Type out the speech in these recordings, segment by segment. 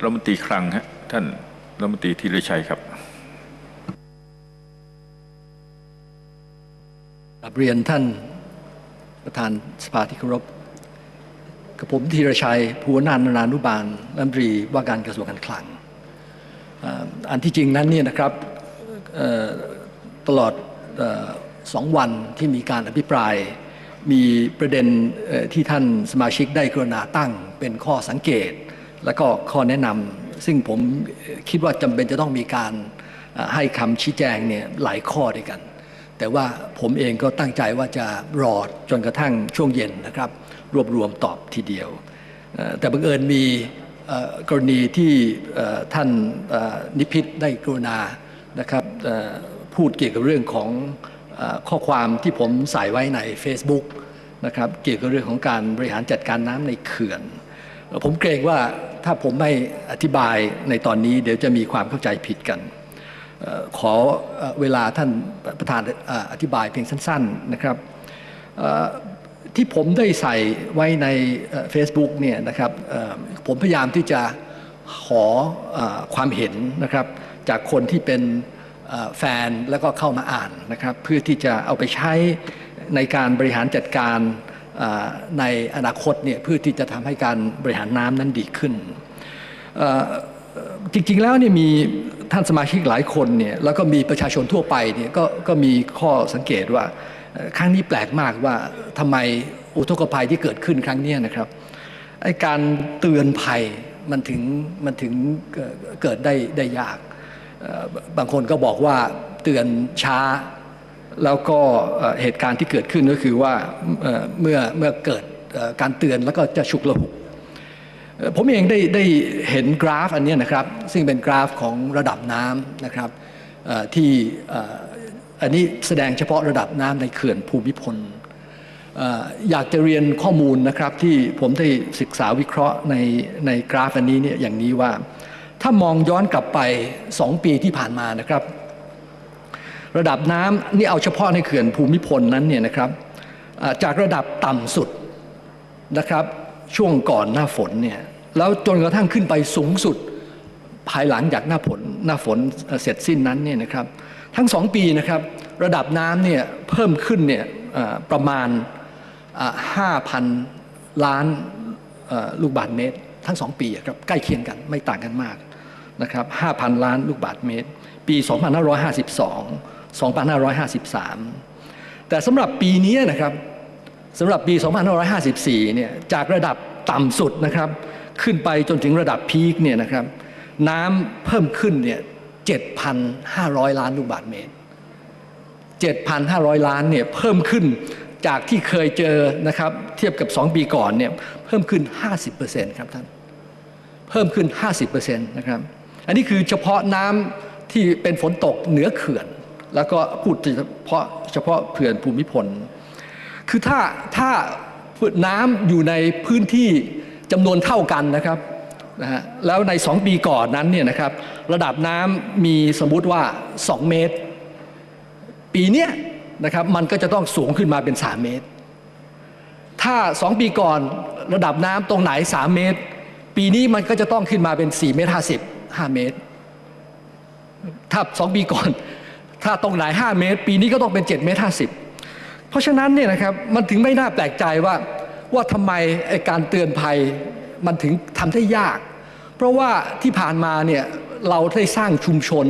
รัฐมนตรีคลังฮะท่านรัฐมนตรีธีรชัยครับราบเรียนท่านประธานสภาที่เคารพกับผมธีรชัยภูวนานนานุบาลรัฐมนตรีว่าการกระทรวงการคลังอันที่จริงนั้นเนี่ยนะครับตลอดสองวันที่มีการอภิปราย มีประเด็นที่ท่านสมาชิกได้กรุณาตั้งเป็นข้อสังเกต และก็ข้อแนะนำซึ่งผมคิดว่าจำเป็นจะต้องมีการให้คำชี้แจงเนี่ยหลายข้อด้วยกัน แต่ว่าผมเองก็ตั้งใจว่าจะรอจนกระทั่งช่วงเย็นนะครับ รวบรวมตอบทีเดียว แต่บังเอิญมีกรณีที่ท่านนิพิษได้กรุณานะครับพูดเกี่ยวกับเรื่องของข้อความที่ผมใส่ไว้ใน Facebook นะครับเกี่ยวกับเรื่องของการบริหารจัดการน้ำในเขื่อน ผมเกรงว่าถ้าผมไม่อธิบายในตอนนี้ เดี๋ยวจะมีความเข้าใจผิดกันขอเวลาท่านประธานอธิบายเพียงสั้น ๆนะครับที่ผมได้ใส่ไว้ในเฟซบุ๊กเนี่ยนะครับผมพยายามที่จะขออความเห็นนะครับจากคนที่เป็นแฟนแล้วก็เข้ามาอ่านนะครับเพื่อที่จะเอาไปใช้ในการบริหารจัดการ ในอนาคตเนี่ยเพื่อที่จะทำให้การบริหารน้ำนั้นดีขึ้น จริงๆแล้วเนี่ยมีท่านสมาชิกหลายคนเนี่ยแล้วก็มีประชาชนทั่วไปเนี่ยก็ก็มีข้อสังเกตว่าครั้งนี้แปลกมากว่าทำไมอุทกภัยที่เกิดขึ้นครั้งนี้นะครับไอการเตือนภัยมันถึงมันถึงเกิดได้ได้ยาก บางคนก็บอกว่าเตือนช้า แล้วก็เหตุการณ์ที่เกิดขึ้นก็คือว่าเมื่อเมื่อเกิดการเตือนแล้วก็จะฉุกละหุกผมเองได้ได้เห็นกราฟอันนี้นะครับ ซึ่งเป็นกราฟของระดับน้ำนะครับที่อันนี้แสดงเฉพาะระดับน้ำในเขื่อนภูมิพลเอ่ออยากจะเรียนข้อมูลนะครับที่ผมได้ศึกษาวิเคราะห์ในในกราฟอันนี้เนี่ยอย่างนี้ว่า ถ้ามองย้อนกลับไป 2 ปีที่ผ่านมานะครับ ระดับน้ำนี่เอาเฉพาะในเขื่อนภูมิพลนั้นเนี่ยนะครับจากระดับต่ำสุดนะครับช่วงก่อนหน้าฝนเนี่ยแล้วจนกระทั่งขึ้นไปสูงสุดภายหลังจากหน้าฝนหน้าฝนเสร็จสิ้นนั้นเนี่ยนะครับทั้งสองปีนะครับระดับน้ำเนี่ยเพิ่มขึ้นเนี่ยประมาณห้าพันล้านลูกบาศก์เมตร ทั้งสองปีอะครับใกล้เคียงกันไม่ต่างกันมากนะครับห้าพันล้านลูกบาศก์เมตร ปี 2552 2553 แต่สำหรับปีนี้นะครับสำหรับปี 2554 เนี่ยจากระดับต่ำสุดนะครับ ขึ้นไปจนถึงระดับพีคเนี่ยนะครับ น้ำเพิ่มขึ้นเนี่ย 7,500 ล้านลูกบาศก์เมตร 7,500 ล้านเนี่ยเพิ่มขึ้นจากที่เคยเจอนะครับ เทียบกับ 2 ปีก่อนเนี่ยเพิ่มขึ้น 50%ครับท่าน เพิ่มขึ้น 50%นะครับ อันนี้คือเฉพาะน้ำที่เป็นฝนตกเหนือเขื่อน แล้วก็พูดเฉพาะเฉพาะเขื่อนภูมิพล คือถ้าถ้าน้ำอยู่ในพื้นที่จำนวนเท่ากันนะครับนะฮะแล้วใน 2 ปีก่อนนั้นเนี่ยนะครับระดับน้ำมีสมมุติว่า 2 เมตร ปีเนี้ยนะครับมันก็จะต้องสูงขึ้นมาเป็น 3 เมตร ถ้า 2 ปีก่อนระดับน้ำตรงไหน 3 เมตร ปีนี้มันก็จะต้องขึ้นมาเป็น 4 เมตร 50 5 เมตร ถ้า 2 ปีก่อน ถ้าตรงไหน5 เมตร ปีนี้ก็ต้องเป็น 7 เมตร 50 เพราะฉะนั้นเนี่ยนะครับมันถึงไม่น่าแปลกใจว่าว่าทำไมไอ้การเตือนภัยมันถึงทำได้ยาก เพราะว่าที่ผ่านมาเนี่ยเราได้สร้างชุมชน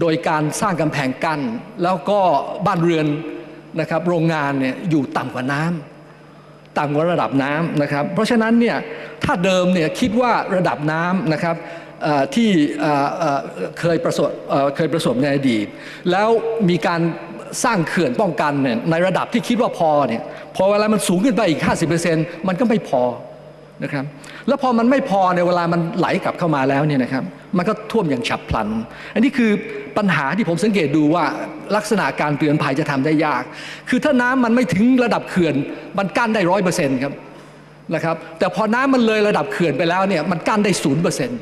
โดยการสร้างกำแพงกั้นแล้วก็บ้านเรือนนะครับโรงงานเนี่ยอยู่ต่ำกว่าน้ำ ต่ำกว่าระดับน้ำนะครับ เพราะฉะนั้นเนี่ยถ้าเดิมเนี่ยคิดว่าระดับน้ำนะครับที่เคยประสบเคยประสบในอดีต แล้วมีการสร้างเขื่อนป้องกันเนี่ยในระดับที่คิดว่าพอเนี่ยพอเวลามันสูงขึ้นไปอีก 50%มันก็ไม่พอ นะครับแล้วพอมันไม่พอในเวลามันไหลกลับเข้ามาแล้วเนี่ยนะครับมันก็ท่วมอย่างฉับพลัน อันนี้คือปัญหาที่ผมสังเกตดูว่าลักษณะการเตือนภัยจะทำได้ยาก คือถ้าน้ำมันไม่ถึงระดับเขื่อนมันกั้นได้ร้อยเปอร์เซ็นต์ครับนะครับแต่พอน้ำมันเลยระดับเขื่อนไปแล้วเนี่ยมันกั้นได้ศูนย์เปอร์เซ็นต์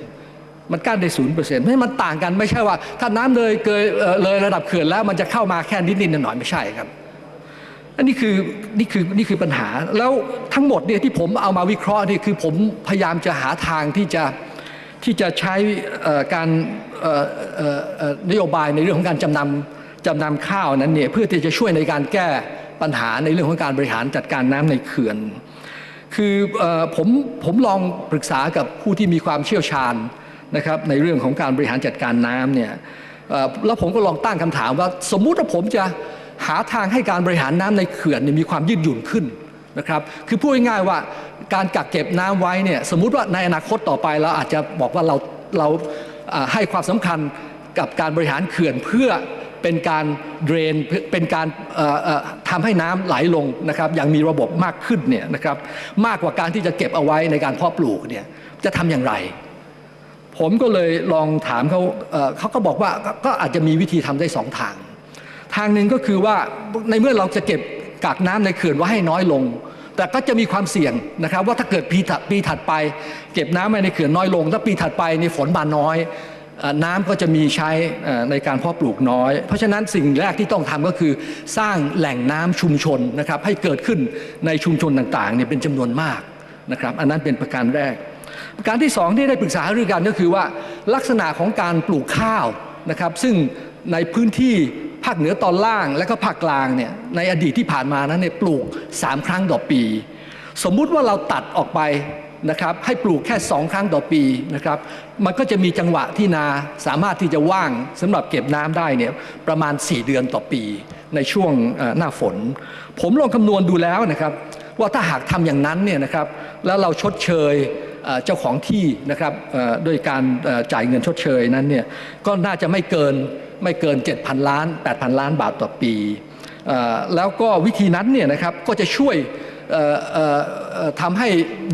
มันกั้นได้ศูนย์เปอร์เซ็นต์ไม่มันต่างกันไม่ใช่ว่า ถ้าน้ำเลยเกยเลยระดับเขื่อนแล้วมันจะเข้ามาแค่นิดนิดๆหน่อยๆไม่ใช่ครับ อันนี้คือนี่คือนี่คือปัญหา แล้วทั้งหมดเนี่ยที่ผมเอามาวิเคราะห์นี่คือผมพยายามจะหาทางที่จะที่จะใช้การนโยบายในเรื่องของการจำนำจำนำข้าวนั้นเนี่ยเพื่อที่จะช่วยในการแก้ปัญหาในเรื่องของการบริหารจัดการน้ำในเขื่อน คือออผมผมลองปรึกษากับผู้ที่มีความเชี่ยวชาญนะครับในเรื่องของการบริหารจัดการน้ำเนี่ยแล้วผมก็ลองตั้งคำถามว่าสมมุติว่าผมจะ หาทางให้การบริหารน้ำในเขื่อนมีความยืดหยุ่นขึ้นนะครับคือพูดง่ายๆว่าการกักเก็บน้ำไว้เนี่ยสมมุติว่าในอนาคตต่อไปเราอาจจะบอกว่าเราเราให้ความสำคัญกับการบริหารเขื่อนเพื่อเป็นการเดรนเป็นการทำให้น้ำไหลลงนะครับอย่างมีระบบมากขึ้นเนี่ยนะครับมากกว่าการที่จะเก็บเอาไว้ในการเพาะปลูกเนี่ยจะทำอย่างไร ผมก็เลยลองถามเขาเขาก็บอกว่าก็ก็อาจจะมีวิธีทำได้สองทาง ทางหนึ่งก็คือว่าในเมื่อเราจะเก็บกักน้ำในเขื่อนไว้ให้น้อยลง แต่ก็จะมีความเสี่ยงนะครับ ว่าถ้าเกิดปีถัดปีถัดไป เก็บน้ำไว้ในเขื่อนน้อยลง ถ้าปีถัดไปในฝนมาน้อยน้ำก็จะมีใช้ในการเพาะปลูกน้อย เพราะฉะนั้นสิ่งแรกที่ต้องทำก็คือสร้างแหล่งน้ำชุมชนนะครับให้เกิดขึ้นในชุมชนต่างๆเนี่ยเป็นจำนวนมากนะครับ อันนั้นเป็นประการแรก ประการที่สองที่ได้ปรึกษาหารือกันก็คือว่าลักษณะของการปลูกข้าวนะครับ ซึ่งในพื้นที่าคเหนือตอนล่างและก็ภาคกลางเนี่ยในอดีตที่ผ่านมานั้นเนี่ยปลูก 3 ครั้งต่อปี สมมุติว่าเราตัดออกไปนะครับให้ปลูกแค่ 2 ครั้งต่อปีนะครับมันก็จะมีจังหวะที่นาสามารถที่จะว่างสำหรับเก็บน้ำได้เนี่ยประมาณ 4 เดือนต่อปี ในช่วงหน้าฝน ผมลองคำนวณดูแล้วนะครับว่าถ้าหากทำอย่างนั้นเนี่ยนะครับแล้วเราชดเชยเจ้าของที่นะครับเอ่อโดยการจ่ายเงินชดเชยนั้นเนี่ยก็น่าจะไม่เกิน ไม่เกิน 7,000 ล้าน 8,000 ล้านบาทต่อปี แล้วก็วิธีนั้นเนี่ยนะครับก็จะช่วยทำให้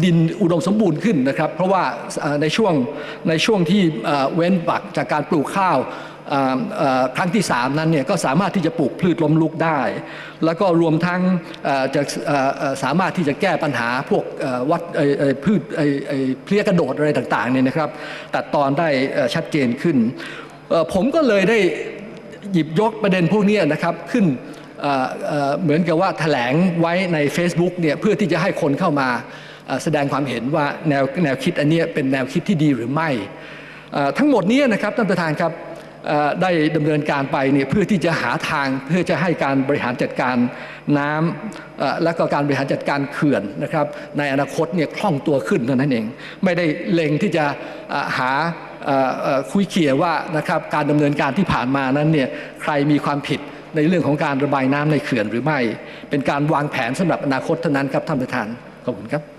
ดินอุดมสมบูรณ์ขึ้นนะครับ เพราะว่าในช่วงในช่วงที่เว้นปักจากการปลูกข้าวครั้งที่ 3 นั้นเนี่ยก็สามารถที่จะปลูกพืชล้มลุกได้ แล้วก็รวมทั้งจะสามารถที่จะแก้ปัญหาพวกวัดพืชเพลี้ยกระโดดอะไรต่างๆเนี่ยนะครับ ตัดตอนได้ชัดเจนขึ้น ผมก็เลยได้หยิบยกประเด็นพวกนี้นะครับขึ้นเหมือนกับว่าแถลงไว้ใน Facebook เนี่ยเพื่อที่จะให้คนเข้ามาแสดงความเห็นว่าแนวแนวคิดอันนี้เป็นแนวคิดที่ดีหรือไม่ ทั้งหมดนี้นะครับท่านประธานครับได้ดำเนินการไปเนี่ยเพื่อที่จะหาทางเพื่อจะให้การบริหารจัดการน้ำเอ่อและก็การบริหารจัดการเขื่อนนะครับ ในอนาคตเนี่ยคล่องตัวขึ้นเท่านั้นเอง ไม่ได้เล็งที่จะหา คุยเขี่ยว่านะครับการดำเนินการที่ผ่านมานั้นเนี่ยใครมีความผิดในเรื่องของการระบายน้ำในเขื่อนหรือไม่ เป็นการวางแผนสำหรับอนาคตเท่านั้นครับท่านประธานขอบคุณครับ